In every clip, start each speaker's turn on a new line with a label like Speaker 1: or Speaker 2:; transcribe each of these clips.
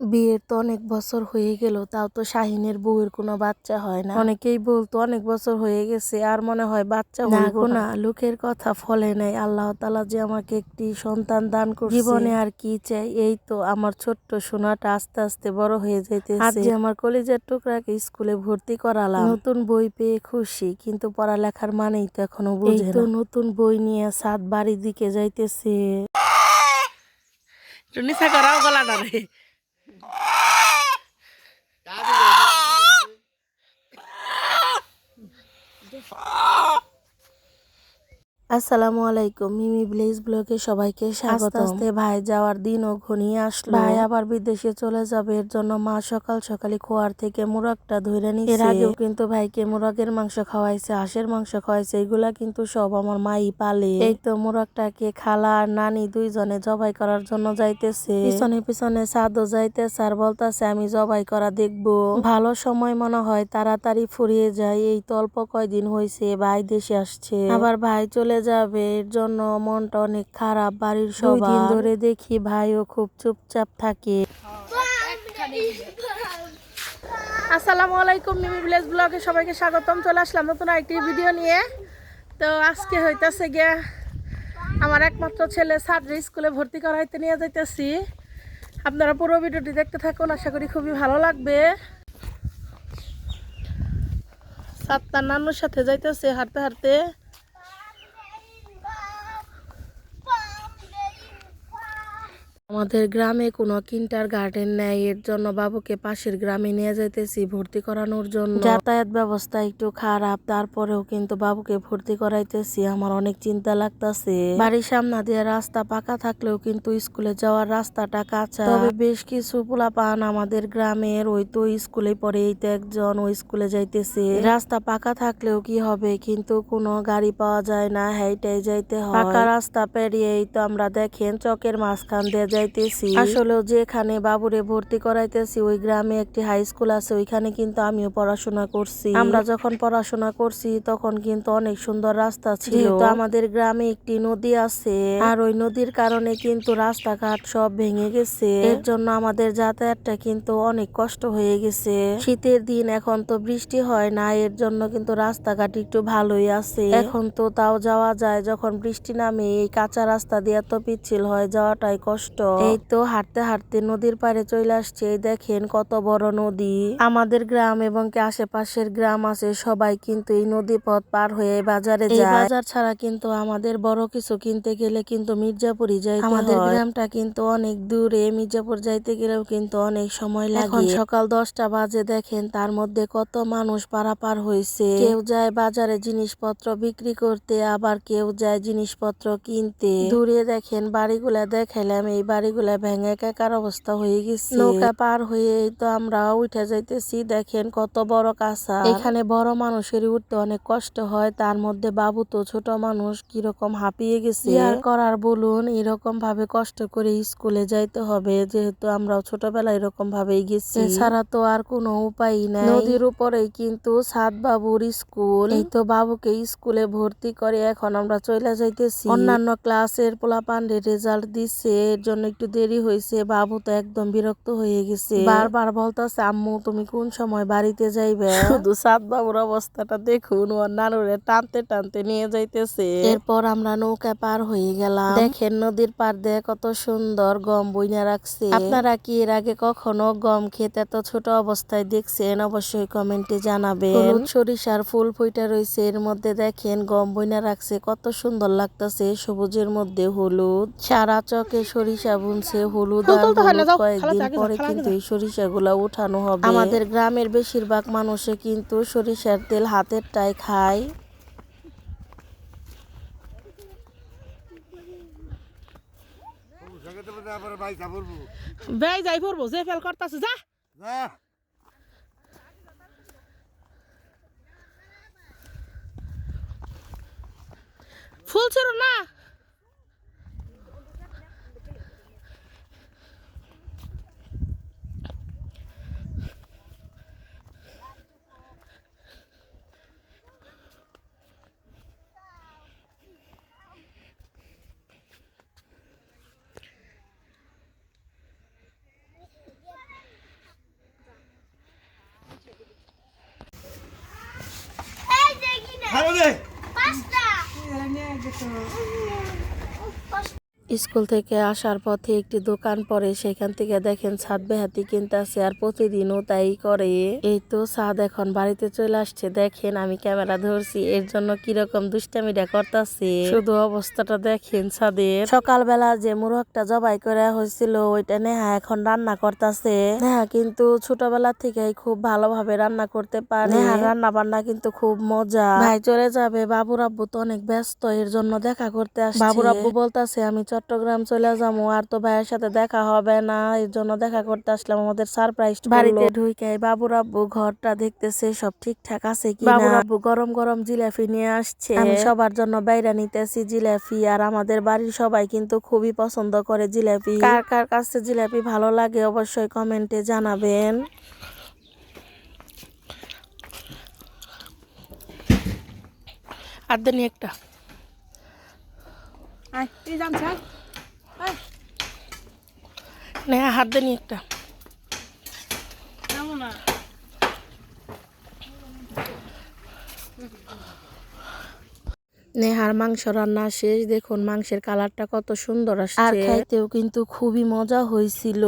Speaker 1: বিয়ের তো অনেক বছর হয়ে গেল তাও তো শাহিনের বউয়ের কোনো বাচ্চা হয় না। অনেকেই বলতো অনেক বছর হয়ে গেছে আর মনে হয় বাচ্চা হইব না। লোকের কথা ফলে নাই। আল্লাহ তালা যে আমাকে একটি সন্তান দান করছে। জীবনে আর কি চাই? এই তো আমার ছোট্ট সোনাটা আস্তে আস্তে বড় হয়ে যাইতেছে। আজ যে আমার কলেজের টুকরাকে স্কুলে ভর্তি করালাম। নতুন বই পেয়ে খুশি কিন্তু পড়ালেখার মানেই তো এখনও বুঝে তো নতুন বই নিয়ে সাত বাড়ির দিকে যাইতেছে।
Speaker 2: করাও গলা না রে Tá, beleza.
Speaker 1: আসসালামু আলাইকুম মিমি ভিলেজ ব্লগে সবাইকে স্বাগত আস্তে ভাই যাওয়ার দিনও ঘনিয়ে আসলো। ভাই আবার বিদেশে চলে যাবে এর জন্য মা সকাল সকালে খোয়ার থেকে মুরগটা ধরে নিছে। এর আগেও কিন্তু ভাইকে মুরগের মাংস খাওয়াইছে হাঁসের মাংস খাওয়াইছে এগুলা কিন্তু সব আমার মাই পালে। এই তো মুরগটাকে খালা আর নানি দুইজনে জবাই করার জন্য যাইতেছে। পিছনে পিছনে সাদও যাইতেছে আর বলতেছে আমি জবাই করা দেখব। ভালো সময় মনে হয় তাড়াতাড়ি ফুরিয়ে যায় এই তো অল্প কয়দিন হয়েছে ভাই দেশে আসছে। আবার ভাই চলে যাবে এর জন্য মনটা অনেক খারাপ বাড়ির সবাই ধরে দেখি ভাইও খুব চুপচাপ থাকে।
Speaker 2: আসসালামু আলাইকুম মিমি ভিলেজ ব্লগে সবাইকে স্বাগতম। চলে আসলাম নতুন একটি ভিডিও নিয়ে। তো আজকে হইতাছে গিয়া আমার একমাত্র ছেলে ছাত্র স্কুলে ভর্তি করাইতে নিয়ে যাইতেছি। আপনারা পুরো ভিডিওটি দেখতে থাকুন আশা করি খুবই ভালো লাগবে। সাতটার নানুর সাথে যাইতেছে হাঁটতে হাঁটতে।
Speaker 1: আমাদের গ্রামে কোনো কিন্টার গার্ডেন নেই, এর জন্য বাবুকে পাশের গ্রামে নিয়ে যাইতেছি ভর্তি করানোর জন্য। যাতায়াত ব্যবস্থা একটু খারাপ, তারপরেও কিন্তু বাবুকে ভর্তি করাইতেছি, আমার অনেক চিন্তা লাগতাছে। বাড়ির সামনে দিয়ে রাস্তা পাকা থাকলেও কিন্তু স্কুলে যাওয়ার রাস্তাটা কাঁচা। তবে বেশ কিছু পোলাপান আমাদের গ্রামের, ওই তো স্কুলে পড়ে এই তো একজন, ওই স্কুলে যাইতেছে। রাস্তা পাকা থাকলেও কি হবে, কিন্তু কোনো গাড়ি পাওয়া যায় না হেঁটাই যাইতে হয়। পাকা রাস্তা পেরিয়েই তো আমরা দেখেন, চকের মাঝখান দিয়ে যাইতেছি। আসলে যেখানে বাবুরে ভর্তি করাইতেছি ওই গ্রামে একটি হাই স্কুল আছে ওইখানে কিন্তু আমিও পড়াশোনা করছি। আমরা যখন পড়াশোনা করছি তখন কিন্তু অনেক সুন্দর রাস্তা ছিল। তো আমাদের গ্রামে একটি নদী আছে আর ওই নদীর কারণে কিন্তু রাস্তাঘাট সব ভেঙে গেছে। এর জন্য আমাদের যাতায়াতটা কিন্তু অনেক কষ্ট হয়ে গেছে। শীতের দিন এখন তো বৃষ্টি হয় না এর জন্য কিন্তু রাস্তাঘাট একটু ভালোই আছে। এখন তো তাও যাওয়া যায় যখন বৃষ্টি নামে এই কাঁচা রাস্তা দিয়ে এত পিচ্ছিল হয় যাওয়াটাই কষ্ট। এই তো হাঁটতে হাঁটতে নদীর পাড়ে চলে আসছে। এই দেখেন কত বড় নদী। আমাদের গ্রাম এবং কি আশেপাশের গ্রাম আছে সবাই কিন্তু এই নদী পথ পার হয়ে বাজারে যায়। বাজার ছাড়া কিন্তু আমাদের বড় কিছু কিনতে গেলে কিন্তু মির্জাপুরই যাই আমাদের গ্রামটা কিন্তু অনেক দূরে মির্জাপুর যাইতে গেলেও কিন্তু অনেক সময় লাগে। এখন সকাল দশটা বাজে দেখেন তার মধ্যে কত মানুষ পারাপার হয়েছে কেউ যায় বাজারে জিনিসপত্র বিক্রি করতে আবার কেউ যায় জিনিসপত্র কিনতে। দূরে দেখেন বাড়িগুলা দেখাইলাম এই বাড়িগুলা ভেঙে একাকার অবস্থা হয়ে গেছে। নৌকা পার হয়ে তো আমরা উঠে যাইতেছি। দেখেন কত বড় কাঁচা এখানে বড় মানুষের উঠতে অনেক কষ্ট হয়। তার মধ্যে বাবু তো ছোট মানুষ কীরকম হাঁপিয়ে গেছে। আর করার বলুন এরকম ভাবে কষ্ট করে স্কুলে যাইতে হবে। যেহেতু আমরাও ছোটবেলায় এরকম ভাবেই গেছি। এছাড়া তো আর কোনো উপায় নাই। নদীর উপরেই কিন্তু সাত বাবুর স্কুল। এই তো বাবুকে স্কুলে ভর্তি করে এখন আমরা চলে যাইতেছি। অন্যান্য ক্লাসের পোলা পান্ডে রেজাল্ট দিচ্ছে এর জন্য একটু দেরি হয়েছে বাবু তো একদম বিরক্ত হয়ে গেছে। বারবার বলতেছে আম্মু তুমি কোন সময় বাড়িতে যাইবে? শুধু সাত বাবুর অবস্থাটা দেখুন ওর নানুরে টানতে টানতে নিয়ে যাইতেছে। এরপর আমরা নৌকা পার হয়ে গেলাম। দেখেন নদীর পার দিয়ে কত সুন্দর গম বইনা রাখছে। আপনারা কি এর আগে কখনো গম খেতে এত ছোট অবস্থায় দেখছেন? অবশ্যই কমেন্টে জানাবেন। সরিষার ফুল ফুইটা রয়েছে এর মধ্যে দেখেন গম বইনা রাখছে কত সুন্দর লাগতেছে সবুজের মধ্যে হলুদ। সারা চকে সরিষা বুনছে হলুদ আর কয়েকদিন পরে কিন্তু। এই সরিষাগুলা উঠানো হবে। আমাদের গ্রামের বেশিরভাগ মানুষে কিন্তু সরিষার তেল হাতের টাই খায়।
Speaker 2: বেই যাই পড়ব যে ফেল করতেছে যা। ফুল ছিল না।
Speaker 1: স্কুল থেকে আসার পথে একটি দোকান পড়ে, সেখান থেকে দেখেন ছাদ বেহাতি কিনতেছে আর প্রতিদিনও তাই করে। এই তো ছাদ এখন বাড়িতে চলে আসছে, দেখেন আমি ক্যামেরা ধরছি, এর জন্য কীরকম দুষ্টামিটা করতেছে। শুধু অবস্থাটা দেখেন ছাদের। সকালবেলা যে মুরগটা জবাই করে হয়েছিল, ওইটা নেহা এখন রান্না করতেছে। নেহা কিন্তু ছোটবেলা থেকেই খুব ভালোভাবে রান্না করতে পারে। নেহা রান্না বান্না কিন্তু খুব মজা। ভাই চলে যাবে, বাবুর আব্বু তো অনেক ব্যস্ত, এর জন্য দেখা করতে আসছে। বাবুর আব্বু বলতাছে, আমি চট্টগ্রাম চলে যাব আর তো ভাইয়ের সাথে দেখা হবে না এর জন্য দেখা করতে আসলাম। আমাদের সারপ্রাইজ বাড়িতে ঢুকে বাবুর আব্বু ঘরটা দেখতেছে সব ঠিকঠাক আছে কি বাবুর আব্বু গরম গরম জিলাপি নিয়ে আসছে। আমি সবার জন্য বাইরে নিতেছি জিলাপি আর আমাদের বাড়ির সবাই কিন্তু খুবই পছন্দ করে জিলাপি। কার কার কাছে জিলাপি ভালো লাগে অবশ্যই কমেন্টে জানাবেন।
Speaker 2: আর একটা। আয় এই জানছে নেহা হাত দেনি একটা।
Speaker 1: নেহার মাংস রান্না শেষ। দেখুন মাংসের কালারটা কত সুন্দর আসছে। আর খাইতেও কিন্তু খুবই মজা হয়েছিল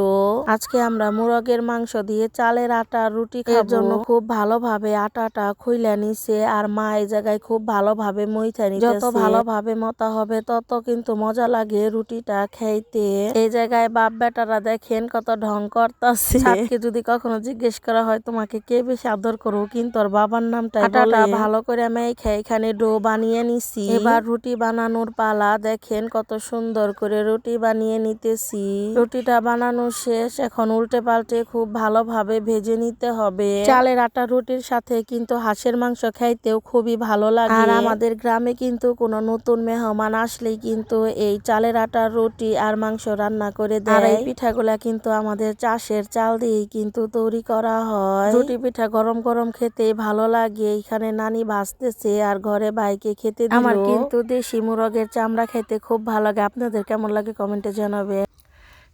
Speaker 1: আজকে আমরা মুরগের মাংস দিয়ে চালের আটা রুটি খাওয়ার জন্য খুব ভালোভাবে আটাটা খুইলা নিছে আর মা এই জায়গায় খুব ভালোভাবে মইথা নিছে যত ভালোভাবে মতা হবে তত কিন্তু মজা লাগে রুটিটা খাইতে। এই জায়গায় বাপ বেটারা দেখেন কত ঢং করতাছে। আজকে যদি কখনো জিজ্ঞেস করা হয় তোমাকে কে বেশি আদর করব কিন্তু ওর বাবার নামটা আটাটা ভালো করে মেখে এখানে ডো বানিয়ে নিছি। এবার রুটি বানানোর পালা দেখেন কত সুন্দর করে রুটি বানিয়ে নিতেছি। রুটিটা বানানো শেষ এখন উল্টে পাল্টে খুব ভালোভাবে ভেজে নিতে হবে। চালের আটা রুটির সাথে কিন্তু হাঁসের মাংস খাইতেও খুবই ভালো লাগে। আর আমাদের গ্রামে কিন্তু কোনো নতুন মেহমান আসলেই কিন্তু এই চালের আটার রুটি আর মাংস রান্না করে দেয়। এই পিঠাগুলা কিন্তু আমাদের চাষের চাল দিয়েই কিন্তু তৈরি করা হয়। রুটি পিঠা গরম গরম খেতে ভালো লাগে। এখানে নানি ভাজতেছে আর ঘরে ভাইকে খেতে আমার কিন্তু দেশি মুরগের চামড়া খেতে খুব ভালো লাগে। আপনাদের কেমন লাগে কমেন্টে জানাবে।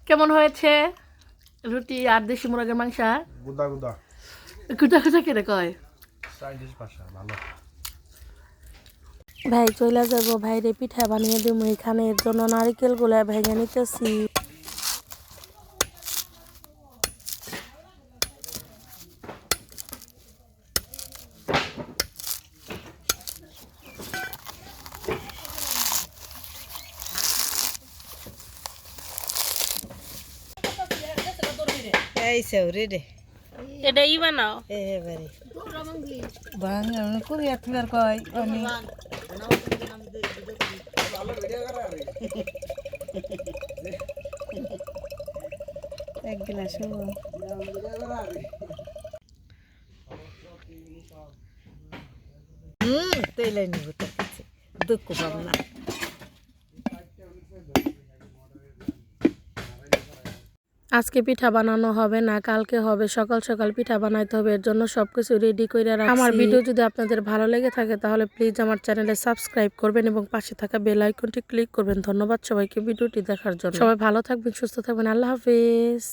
Speaker 2: কেমন হয়েছে? রুটি আর দেশি মুরগের মাংস?
Speaker 3: গুদা গুদা।
Speaker 2: গুদা গুদা কেটে কয়?
Speaker 3: ভালো।
Speaker 1: ভাই চলে যাব। ভাইরে পিঠা বানিয়ে দেবো এখানে। এর জন্য নারিকেলগুলা ভেঙে নিতেছি।
Speaker 4: এই সৌরে রে
Speaker 2: এটা ই বানাও
Speaker 4: এবারে বাংলা কুড়ি আর কয় অনেক একদিন আসব হুম তৈলাই নিব তার কাছে দুঃখ পাবো না
Speaker 1: আজকে পিঠা বানানো হবে না কালকে হবে। সকাল সকাল পিঠা বানাইতে হবে এর জন্য সবকিছু রেডি করে রাখছি। আমার ভিডিও যদি আপনাদের ভালো লেগে থাকে তাহলে প্লিজ আমার চ্যানেলে সাবস্ক্রাইব করবেন এবং পাশে থাকা বেল আইকনটি ক্লিক করবেন। ধন্যবাদ সবাইকে ভিডিওটি দেখার জন্য। সবাই ভালো থাকবেন সুস্থ থাকবেন। আল্লাহ হাফেজ।